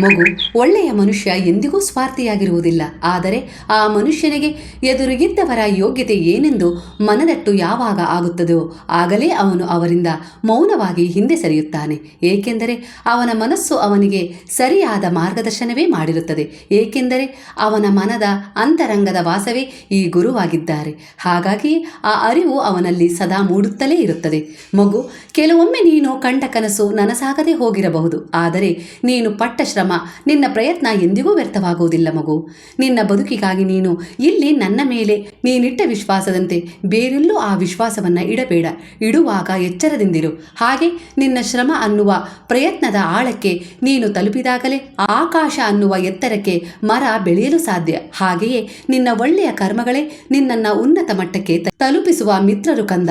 ಮಗು, ಒಳ್ಳೆಯ ಮನುಷ್ಯ ಎಂದಿಗೂ ಸ್ವಾರ್ಥಿಯಾಗಿರುವುದಿಲ್ಲ. ಆದರೆ ಆ ಮನುಷ್ಯನಿಗೆ ಎದುರಿಗಿದ್ದವರ ಯೋಗ್ಯತೆ ಏನೆಂದು ಮನದಟ್ಟು ಯಾವಾಗ ಆಗುತ್ತದೋ, ಆಗಲೇ ಅವನು ಅವರಿಂದ ಮೌನವಾಗಿ ಹಿಂದೆ ಸರಿಯುತ್ತಾನೆ. ಏಕೆಂದರೆ ಅವನ ಮನಸ್ಸು ಅವನಿಗೆ ಸರಿಯಾದ ಮಾರ್ಗದರ್ಶನವೇ ಮಾಡಿರುತ್ತದೆ. ಏಕೆಂದರೆ ಅವನ ಮನದ ಅಂತರಂಗದ ವಾಸವೇ ಈ ಗುರುವಾಗಿದ್ದಾರೆ. ಹಾಗಾಗಿ ಆ ಅರಿವು ಅವನಲ್ಲಿ ಸದಾ ಮೂಡುತ್ತಲೇ ಇರುತ್ತದೆ. ಮಗು, ಕೆಲವೊಮ್ಮೆ ನೀನು ಕಂಡ ಕನಸು ನನಸಾಗದೆ ಹೋಗಿರಬಹುದು. ಆದರೆ ನೀನು ಪಟ್ಟ ನಿನ್ನ ಪ್ರಯತ್ನ ಎಂದಿಗೂ ವ್ಯರ್ಥವಾಗುವುದಿಲ್ಲ ಮಗು. ನಿನ್ನ ಬದುಕಿಗಾಗಿ ನೀನು ಇಲ್ಲಿ ನನ್ನ ಮೇಲೆ ನೀನಿಟ್ಟ ವಿಶ್ವಾಸದಂತೆ ಬೇರೆಲ್ಲೂ ಆ ವಿಶ್ವಾಸವನ್ನ ಇಡಬೇಡ. ಇಡುವಾಗ ಎಚ್ಚರದಿಂದಿರು. ಹಾಗೆ ನಿನ್ನ ಶ್ರಮ ಅನ್ನುವ ಪ್ರಯತ್ನದ ಆಳಕ್ಕೆ ನೀನು ತಲುಪಿದಾಗಲೇ ಆಕಾಶ ಅನ್ನುವ ಎತ್ತರಕ್ಕೆ ಮರ ಬೆಳೆಯಲು ಸಾಧ್ಯ. ಹಾಗೆಯೇ ನಿನ್ನ ಒಳ್ಳೆಯ ಕರ್ಮಗಳೇ ನಿನ್ನನ್ನ ಉನ್ನತ ಮಟ್ಟಕ್ಕೆ ತಲುಪಿಸುವ ಮಿತ್ರರು ಕಂದ.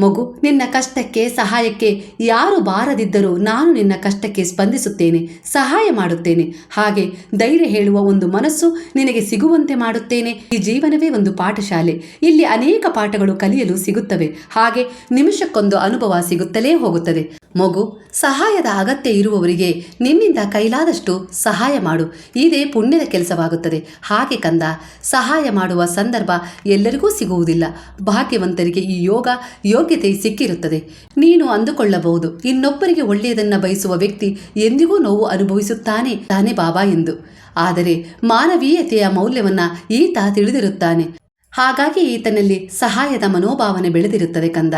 ಮಗು, ನಿನ್ನ ಕಷ್ಟಕ್ಕೆ, ಸಹಾಯಕ್ಕೆ ಯಾರು ಬಾರದಿದ್ದರೂ ನಾನು ನಿನ್ನ ಕಷ್ಟಕ್ಕೆ ಸ್ಪಂದಿಸುತ್ತೇನೆ. ಸಹಾಯ ಮಾಡುತ್ತೇನೆ. ಹಾಗೆ ಧೈರ್ಯ ಹೇಳುವ ಒಂದು ಮನಸ್ಸು ನಿನಗೆ ಸಿಗುವಂತೆ ಮಾಡುತ್ತೇನೆ. ಈ ಜೀವನವೇ ಒಂದು ಪಾಠಶಾಲೆ. ಇಲ್ಲಿ ಅನೇಕ ಪಾಠಗಳು ಕಲಿಯಲು ಸಿಗುತ್ತವೆ. ಹಾಗೆ ನಿಮಿಷಕ್ಕೊಂದು ಅನುಭವ ಸಿಗುತ್ತಲೇ ಹೋಗುತ್ತದೆ. ಮಗು, ಸಹಾಯದ ಅಗತ್ಯ ಇರುವವರಿಗೆ ನಿನ್ನಿಂದ ಕೈಲಾದಷ್ಟು ಸಹಾಯ ಮಾಡು. ಇದೇ ಪುಣ್ಯದ ಕೆಲಸವಾಗುತ್ತದೆ. ಹಾಗೆ ಕಂದ, ಸಹಾಯ ಮಾಡುವ ಸಂದರ್ಭ ಎಲ್ಲರಿಗೂ ಸಿಗುವುದಿಲ್ಲ. ಭಾಗ್ಯವಂತರಿಗೆ ಈ ಯೋಗ ಯೋಗ್ಯತೆ ಸಿಕ್ಕಿರುತ್ತದೆ. ನೀನು ಅಂದುಕೊಳ್ಳಬಹುದು. ಇನ್ನೊಬ್ಬರಿಗೆ ಒಳ್ಳೆಯದನ್ನ ಬಯಸುವ ವ್ಯಕ್ತಿ ಎಂದಿಗೂ ನೋವು ಅನುಭವಿಸುತ್ತಾನೆ. ತಾನೇ ಬಾಬಾ ಎಂದು. ಆದರೆ ಮಾನವೀಯತೆಯ ಮೌಲ್ಯವನ್ನ ಈತ ತಿಳಿದಿರುತ್ತಾನೆ. ಹಾಗಾಗಿ ಈತನಲ್ಲಿ ಸಹಾಯದ ಮನೋಭಾವನೆ ಬೆಳೆದಿರುತ್ತದೆ ಕಂದ.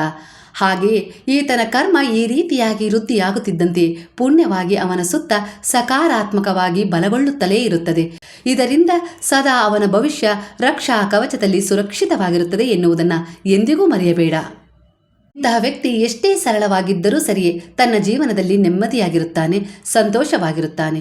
ಹಾಗೆಯೇ ಈತನ ಕರ್ಮ ಈ ರೀತಿಯಾಗಿ ವೃದ್ಧಿಯಾಗುತ್ತಿದ್ದಂತೆ ಪುಣ್ಯವಾಗಿ ಅವನ ಸುತ್ತ ಸಕಾರಾತ್ಮಕವಾಗಿ ಬಲಗೊಳ್ಳುತ್ತಲೇ ಇರುತ್ತದೆ. ಇದರಿಂದ ಸದಾ ಅವನ ಭವಿಷ್ಯ ರಕ್ಷಾ ಕವಚದಲ್ಲಿ ಸುರಕ್ಷಿತವಾಗಿರುತ್ತದೆ ಎನ್ನುವುದನ್ನು ಎಂದಿಗೂ ಮರೆಯಬೇಡ. ಇಂತಹ ವ್ಯಕ್ತಿ ಎಷ್ಟೇ ಸರಳವಾಗಿದ್ದರೂ ಸರಿಯೇ ತನ್ನ ಜೀವನದಲ್ಲಿ ನೆಮ್ಮದಿಯಾಗಿರುತ್ತಾನೆ, ಸಂತೋಷವಾಗಿರುತ್ತಾನೆ.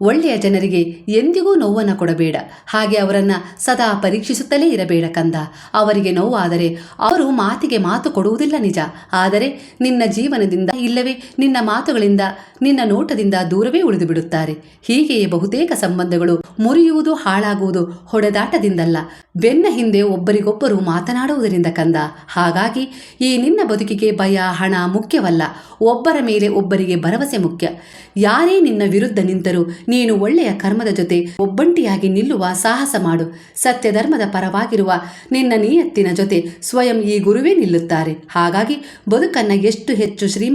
ಒಳ್ಳೆಯ ಜನರಿಗೆ ಎಂದಿಗೂ ನೋವನ್ನು ಕೊಡಬೇಡ. ಹಾಗೆ ಅವರನ್ನು ಸದಾ ಪರೀಕ್ಷಿಸುತ್ತಲೇ ಇರಬೇಡ ಕಂದ. ಅವರಿಗೆ ನೋವಾದರೆ ಅವರು ಮಾತಿಗೆ ಮಾತು ಕೊಡುವುದಿಲ್ಲ ನಿಜ. ಆದರೆ ನಿನ್ನ ಜೀವನದಿಂದ ಇಲ್ಲವೇ ನಿನ್ನ ಮಾತುಗಳಿಂದ, ನಿನ್ನ ನೋಟದಿಂದ ದೂರವೇ ಉಳಿದು ಬಿಡುತ್ತಾರೆ ಹೀಗೆಯೇ ಬಹುತೇಕ ಸಂಬಂಧಗಳು ಮುರಿಯುವುದು ಹಾಳಾಗುವುದು ಹೊಡೆದಾಟದಿಂದಲ್ಲ. ಬೆನ್ನ ಹಿಂದೆ ಒಬ್ಬರಿಗೊಬ್ಬರು ಮಾತನಾಡುವುದರಿಂದ ಕಂದ. ಹಾಗಾಗಿ ಈ ನಿನ್ನ ಬದುಕಿಗೆ ಭಯ, ಹಣ ಮುಖ್ಯವಲ್ಲ. ಒಬ್ಬರ ಮೇಲೆ ಒಬ್ಬರಿಗೆ ಭರವಸೆ ಮುಖ್ಯ. ಯಾರೇ ನಿನ್ನ ವಿರುದ್ಧ ನಿಂತರೂ ನೀನು ಒಳ್ಳೆಯ ಕರ್ಮದ ಜೊತೆ ಒಬ್ಬಂಟಿಯಾಗಿ ನಿಲ್ಲುವ ಸಾಹಸ ಮಾಡು. ಸತ್ಯ ಧರ್ಮದ ಪರವಾಗಿರುವ ನಿನ್ನ ನಿಯತ್ತಿನ ಜೊತೆ ಸ್ವಯಂ ಈ ಗುರುವೇ ನಿಲ್ಲುತ್ತಾರೆ. ಹಾಗಾಗಿ ಬದುಕನ್ನ ಎಷ್ಟು ಹೆಚ್ಚು ಶ್ರೀ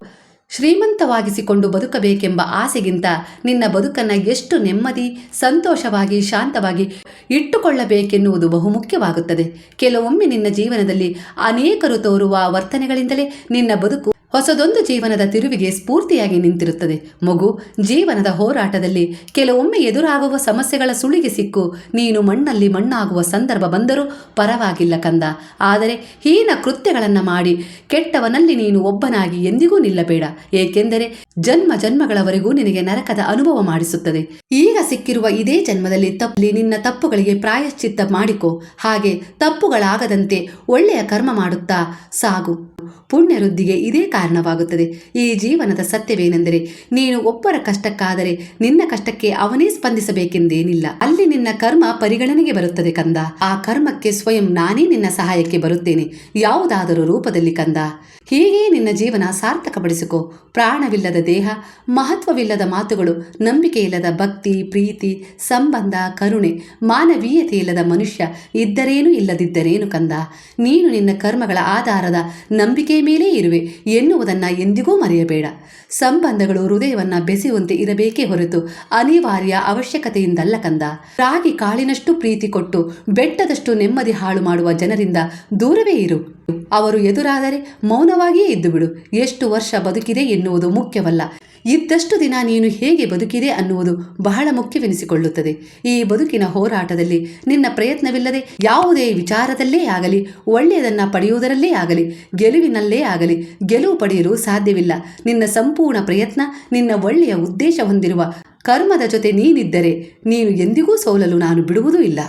ಶ್ರೀಮಂತವಾಗಿಸಿಕೊಂಡು ಬದುಕಬೇಕೆಂಬ ಆಸೆಗಿಂತ ನಿನ್ನ ಬದುಕನ್ನು ಎಷ್ಟು ನೆಮ್ಮದಿ, ಸಂತೋಷವಾಗಿ, ಶಾಂತವಾಗಿ ಇಟ್ಟುಕೊಳ್ಳಬೇಕೆನ್ನುವುದು ಬಹುಮುಖ್ಯವಾಗುತ್ತದೆ. ಕೆಲವೊಮ್ಮೆ ನಿನ್ನ ಜೀವನದಲ್ಲಿ ಅನೇಕರು ತೋರುವ ವರ್ತನೆಗಳಿಂದಲೇ ನಿನ್ನ ಬದುಕು ಹೊಸದೊಂದು ಜೀವನದ ತಿರುವಿಗೆ ಸ್ಫೂರ್ತಿಯಾಗಿ ನಿಂತಿರುತ್ತದೆ. ಮಗು, ಜೀವನದ ಹೋರಾಟದಲ್ಲಿ ಕೆಲವೊಮ್ಮೆ ಎದುರಾಗುವ ಸಮಸ್ಯೆಗಳ ಸುಳಿಗೆ ಸಿಕ್ಕು. ನೀನು ಮಣ್ಣಲ್ಲಿ ಮಣ್ಣಾಗುವ ಸಂದರ್ಭ ಬಂದರೂ ಪರವಾಗಿಲ್ಲ ಕಂದ. ಆದರೆ ಹೀನ ಕೃತ್ಯಗಳನ್ನು ಮಾಡಿ ಕೆಟ್ಟವನಲ್ಲಿ ನೀನು ಒಬ್ಬನಾಗಿ ಎಂದಿಗೂ ನಿಲ್ಲಬೇಡ. ಏಕೆಂದರೆ ಜನ್ಮ ಜನ್ಮಗಳವರೆಗೂ ನಿನಗೆ ನರಕದ ಅನುಭವ ಮಾಡಿಸುತ್ತದೆ. ಈಗ ಸಿಕ್ಕಿರುವ ಇದೇ ಜನ್ಮದಲ್ಲಿ ತಪ್ಪಲಿ ನಿನ್ನ ತಪ್ಪುಗಳಿಗೆ ಪ್ರಾಯಶ್ಚಿತ್ತ ಮಾಡಿಕೊ. ಹಾಗೆ ತಪ್ಪುಗಳಾಗದಂತೆ ಒಳ್ಳೆಯ ಕರ್ಮ ಮಾಡುತ್ತಾ ಸಾಗು. ಪುಣ್ಯವೃದ್ಧಿಗೆ ಇದೇ ಕಾರಣವಾಗುತ್ತದೆ. ಈ ಜೀವನದ ಸತ್ಯವೇನೆಂದರೆ, ನೀನು ಒಬ್ಬರ ಕಷ್ಟಕ್ಕಾದರೆ ನಿನ್ನ ಕಷ್ಟಕ್ಕೆ ಅವನೇ ಸ್ಪಂದಿಸಬೇಕೆಂದೇನಿಲ್ಲ. ಅಲ್ಲಿ ನಿನ್ನ ಕರ್ಮ ಪರಿಗಣನೆಗೆ ಬರುತ್ತದೆ ಕಂದ. ಆ ಕರ್ಮಕ್ಕೆ ಸ್ವಯಂ ನಾನೇ ನಿನ್ನ ಸಹಾಯಕ್ಕೆ ಬರುತ್ತೇನೆ. ಯಾವುದಾದರೂ ರೂಪದಲ್ಲಿ ಕಂದ. ಹೀಗೆ ನಿನ್ನ ಜೀವನ ಸಾರ್ಥಕಪಡಿಸಿಕೊ. ಪ್ರಾಣವಿಲ್ಲದ ದೇಹ, ಮಹತ್ವವಿಲ್ಲದ ಮಾತುಗಳು, ನಂಬಿಕೆಯಿಲ್ಲದ ಭಕ್ತಿ, ಪ್ರೀತಿ, ಸಂಬಂಧ, ಕರುಣೆ ಮಾನವೀಯತೆ ಇಲ್ಲದ ಮನುಷ್ಯ ಇದ್ದರೇನು ಇಲ್ಲದಿದ್ದರೇನು ಕಂದ. ನೀನು ನಿನ್ನ ಕರ್ಮಗಳ ಆಧಾರದ ನಂಬಿಕೆ ಮೇಲೆ ಇರುವೆ. ಎನ್ನುವುದನ್ನ ಎಂದಿಗೂ ಮರೆಯಬೇಡ. ಸಂಬಂಧಗಳು ಹೃದಯವನ್ನ ಬೆಸೆಯುವಂತೆ ಇರಬೇಕೇ ಹೊರತು ಅನಿವಾರ್ಯ ಅವಶ್ಯಕತೆಯಿಂದಲ್ಲ ಕಂದ. ರಾಗಿ ಕಾಳಿನಷ್ಟು ಪ್ರೀತಿ ಕೊಟ್ಟು, ಬೆಟ್ಟದಷ್ಟು ನೆಮ್ಮದಿ ಹಾಳು ಮಾಡುವ ಜನರಿಂದ ದೂರವೇ ಇರು. ಅವರು ಎದುರಾದರೆ ಮೌನವಾಗಿಯೇ ಇದ್ದು ಬಿಡು ಎಷ್ಟು ವರ್ಷ ಬದುಕಿದೆ ಎನ್ನುವುದು ಮುಖ್ಯವಲ್ಲ. ಇದ್ದಷ್ಟು ದಿನ ನೀನು ಹೇಗೆ ಬದುಕಿದೆ ಅನ್ನುವುದು ಬಹಳ ಮುಖ್ಯವೆನಿಸಿಕೊಳ್ಳುತ್ತದೆ. ಈ ಬದುಕಿನ ಹೋರಾಟದಲ್ಲಿ ನಿನ್ನ ಪ್ರಯತ್ನವಿಲ್ಲದೆ ಯಾವುದೇ ವಿಚಾರದಲ್ಲೇ ಆಗಲಿ, ಒಳ್ಳೆಯದನ್ನ ಪಡೆಯುವುದರಲ್ಲೇ ಆಗಲಿ, ಗೆಲುವಿನಲ್ಲೇ ಆಗಲಿ ಗೆಲುವು ಪಡೆಯಲು ಸಾಧ್ಯವಿಲ್ಲ. ನಿನ್ನ ಸಂಪೂರ್ಣ ಪ್ರಯತ್ನ, ನಿನ್ನ ಒಳ್ಳೆಯ ಉದ್ದೇಶ ಹೊಂದಿರುವ ಕರ್ಮದ ಜೊತೆ ನೀನಿದ್ದರೆ ನೀನು ಎಂದಿಗೂ ಸೋಲಲು ನಾನು ಬಿಡುವುದೂ ಇಲ್ಲ.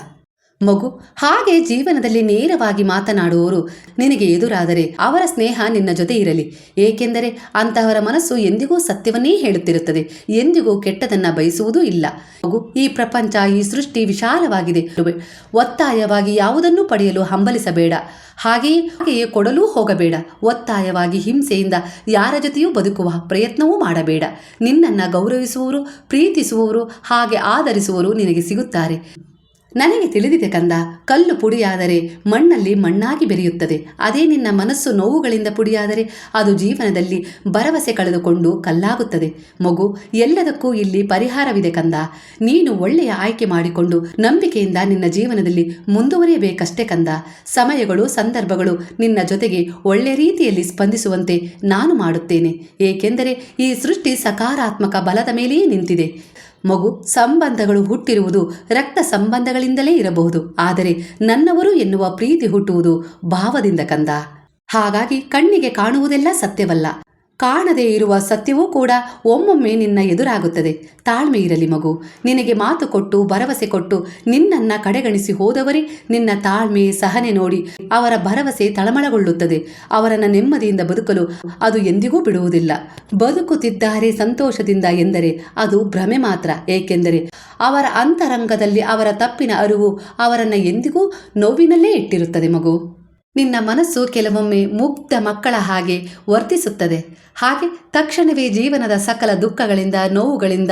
ಮಗು, ಹಾಗೆ ಜೀವನದಲ್ಲಿ ನೇರವಾಗಿ ಮಾತನಾಡುವವರು ನಿನಗೆ ಎದುರಾದರೆ ಅವರ ಸ್ನೇಹ ನಿನ್ನ ಜೊತೆ ಇರಲಿ. ಏಕೆಂದರೆ ಅಂತಹವರ ಮನಸ್ಸು ಎಂದಿಗೂ ಸತ್ಯವನ್ನೇ ಹೇಳುತ್ತಿರುತ್ತದೆ, ಎಂದಿಗೂ ಕೆಟ್ಟದನ್ನ ಬಯಸುವುದೂ ಇಲ್ಲ. ಮಗು, ಈ ಪ್ರಪಂಚ, ಈ ಸೃಷ್ಟಿ ವಿಶಾಲವಾಗಿದೆ. ಒತ್ತಾಯವಾಗಿ ಯಾವುದನ್ನೂ ಪಡೆಯಲು ಹಂಬಲಿಸಬೇಡ. ಹಾಗೆಯೇ ಹಾಗೆಯೇ ಕೊಡಲೂ ಹೋಗಬೇಡ. ಒತ್ತಾಯವಾಗಿ ಹಿಂಸೆಯಿಂದ ಯಾರ ಜೊತೆಯೂ ಬದುಕುವ ಪ್ರಯತ್ನವೂ ಮಾಡಬೇಡ. ನಿನ್ನನ್ನು ಗೌರವಿಸುವವರು, ಪ್ರೀತಿಸುವವರು, ಹಾಗೆ ಆಧರಿಸುವವರು ನಿನಗೆ ಸಿಗುತ್ತಾರೆ. ನನಗೆ ತಿಳಿದಿದೆ ಕಂದ, ಕಲ್ಲು ಪುಡಿಯಾದರೆ ಮಣ್ಣಲ್ಲಿ ಮಣ್ಣಾಗಿ ಬೆರೆಯುತ್ತದೆ. ಅದೇ ನಿನ್ನ ಮನಸ್ಸು ನೋವುಗಳಿಂದ ಪುಡಿಯಾದರೆ ಅದು ಜೀವನದಲ್ಲಿ ಭರವಸೆ ಕಳೆದುಕೊಂಡು ಕಲ್ಲಾಗುತ್ತದೆ. ಮಗು, ಎಲ್ಲದಕ್ಕೂ ಇಲ್ಲಿ ಪರಿಹಾರವಿದೆ ಕಂದ. ನೀನು ಒಳ್ಳೆಯ ಆಯ್ಕೆ ಮಾಡಿಕೊಂಡು ನಂಬಿಕೆಯಿಂದ ನಿನ್ನ ಜೀವನದಲ್ಲಿ ಮುಂದುವರಿಯಬೇಕಷ್ಟೇ ಕಂದ. ಸಮಯಗಳು, ಸಂದರ್ಭಗಳು ನಿನ್ನ ಜೊತೆಗೆ ಒಳ್ಳೆ ರೀತಿಯಲ್ಲಿ ಸ್ಪಂದಿಸುವಂತೆ ನಾನು ಮಾಡುತ್ತೇನೆ. ಏಕೆಂದರೆ ಈ ಸೃಷ್ಟಿ ಸಕಾರಾತ್ಮಕ ಬಲದ ಮೇಲೆಯೇ ನಿಂತಿದೆ. ಮಗು ಸಂಬಂಧಗಳು ಹುಟ್ಟಿರುವುದು ರಕ್ತ ಸಂಬಂಧಗಳಿಂದಲೇ ಇರಬಹುದು. ಆದರೆ ನನ್ನವರು ಎನ್ನುವ ಪ್ರೀತಿ ಹುಟ್ಟುವುದು ಭಾವದಿಂದ ಕಂದ. ಹಾಗಾಗಿ ಕಣ್ಣಿಗೆ ಕಾಣುವುದೆಲ್ಲ ಸತ್ಯವಲ್ಲ. ಕಾಣದೇ ಇರುವ ಸತ್ಯವೂ ಕೂಡ ಒಮ್ಮೊಮ್ಮೆ ನಿನ್ನ ಎದುರಾಗುತ್ತದೆ. ತಾಳ್ಮೆ ಇರಲಿ ಮಗು. ನಿನಗೆ ಮಾತು ಕೊಟ್ಟು, ಭರವಸೆ ಕೊಟ್ಟು, ನಿನ್ನನ್ನು ಕಡೆಗಣಿಸಿ ಹೋದವರೇ ನಿನ್ನ ತಾಳ್ಮೆ, ಸಹನೆ ನೋಡಿ ಅವರ ಭರವಸೆ ತಳಮಳಗೊಳ್ಳುತ್ತದೆ. ಅವರನ್ನು ನೆಮ್ಮದಿಯಿಂದ ಬದುಕಲು ಅದು ಎಂದಿಗೂ ಬಿಡುವುದಿಲ್ಲ. ಬದುಕುತ್ತಿದ್ದಾರೆ ಸಂತೋಷದಿಂದ ಎಂದರೆ ಅದು ಭ್ರಮೆ ಮಾತ್ರ. ಏಕೆಂದರೆ ಅವರ ಅಂತರಂಗದಲ್ಲಿ ಅವರ ತಪ್ಪಿನ ಅರಿವು ಅವರನ್ನು ಎಂದಿಗೂ ನೋವಿನಲ್ಲೇ ಇಟ್ಟಿರುತ್ತದೆ ಮಗು. ನಿನ್ನ ಮನಸ್ಸು ಕೆಲವೊಮ್ಮೆ ಮುಗ್ಧ ಮಕ್ಕಳ ಹಾಗೆ ವರ್ತಿಸುತ್ತದೆ. ಹಾಗೆ ತಕ್ಷಣವೇ ಜೀವನದ ಸಕಲ ದುಃಖಗಳಿಂದ, ನೋವುಗಳಿಂದ,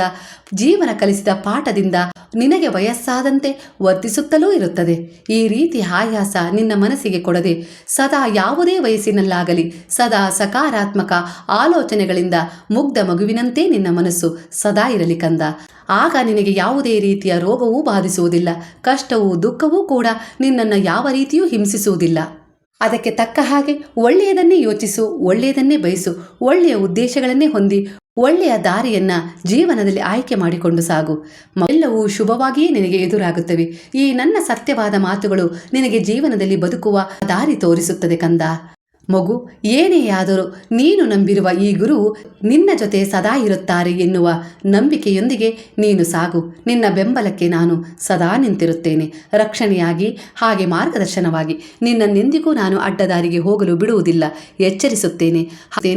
ಜೀವನ ಕಲಿಸಿದ ಪಾಠದಿಂದ ನಿನಗೆ ವಯಸ್ಸಾದಂತೆ ವರ್ತಿಸುತ್ತಲೂ ಇರುತ್ತದೆ. ಈ ರೀತಿ ಆಯಾಸ ನಿನ್ನ ಮನಸ್ಸಿಗೆ ಕೊಡದೆ ಸದಾ ಯಾವುದೇ ವಯಸ್ಸಿನಲ್ಲಾಗಲಿ, ಸದಾ ಸಕಾರಾತ್ಮಕ ಆಲೋಚನೆಗಳಿಂದ ಮುಗ್ಧ ಮಗುವಿನಂತೆ ನಿನ್ನ ಮನಸ್ಸು ಸದಾ ಇರಲಿ ಕಂದ. ಆಗ ನಿನಗೆ ಯಾವುದೇ ರೀತಿಯ ರೋಗವೂ ಬಾಧಿಸುವುದಿಲ್ಲ, ಕಷ್ಟವೂ ದುಃಖವೂ ಕೂಡ ನಿನ್ನನ್ನು ಯಾವ ರೀತಿಯೂ ಹಿಂಸಿಸುವುದಿಲ್ಲ. ಅದಕ್ಕೆ ತಕ್ಕ ಹಾಗೆ ಒಳ್ಳೆಯದನ್ನೇ ಯೋಚಿಸು, ಒಳ್ಳೆಯದನ್ನೇ ಬಯಸು, ಒಳ್ಳೆಯ ಉದ್ದೇಶಗಳನ್ನೇ ಹೊಂದಿ, ಒಳ್ಳೆಯ ದಾರಿಯನ್ನ ಜೀವನದಲ್ಲಿ ಆಯ್ಕೆ ಮಾಡಿಕೊಂಡು ಸಾಗು. ಎಲ್ಲವೂ ಶುಭವಾಗಿಯೇ ನಿನಗೆ ಎದುರಾಗುತ್ತವೆ. ಈ ನನ್ನ ಸತ್ಯವಾದ ಮಾತುಗಳು ನಿನಗೆ ಜೀವನದಲ್ಲಿ ಬದುಕುವ ದಾರಿ ತೋರಿಸುತ್ತದೆ ಕಂದ. ಮಗು, ಏನೇ ಆದರೂ ನೀನು ನಂಬಿರುವ ಈ ಗುರು ನಿನ್ನ ಜೊತೆ ಸದಾ ಇರುತ್ತಾರೆ ಎನ್ನುವ ನಂಬಿಕೆಯೊಂದಿಗೆ ನೀನು ಸಾಗು. ನಿನ್ನ ಬೆಂಬಲಕ್ಕೆ ನಾನು ಸದಾ ನಿಂತಿರುತ್ತೇನೆ. ರಕ್ಷಣೆಯಾಗಿ, ಹಾಗೆ ಮಾರ್ಗದರ್ಶನವಾಗಿ ನಿನ್ನನ್ನೆಂದಿಗೂ ನಾನು ಅಡ್ಡದಾರಿಗೆ ಹೋಗಲು ಬಿಡುವುದಿಲ್ಲ. ಎಚ್ಚರಿಸುತ್ತೇನೆ.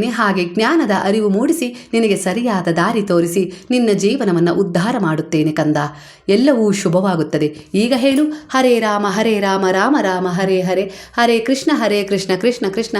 ಹಾಗೆ ಜ್ಞಾನದ ಅರಿವು ಮೂಡಿಸಿ ನಿನಗೆ ಸರಿಯಾದ ದಾರಿ ತೋರಿಸಿ ನಿನ್ನ ಜೀವನವನ್ನು ಉದ್ಧಾರ ಮಾಡುತ್ತೇನೆ ಕಂದ. ಎಲ್ಲವೂ ಶುಭವಾಗುತ್ತದೆ. ಈಗ ಹೇಳು, ಹರೇ ರಾಮ ಹರೇ ರಾಮ ರಾಮ ರಾಮ, ಹರೇ ಹರೇ ಹರೇ ಕೃಷ್ಣ ಹರೇ ಕೃಷ್ಣ ಕೃಷ್ಣ ಕೃಷ್ಣ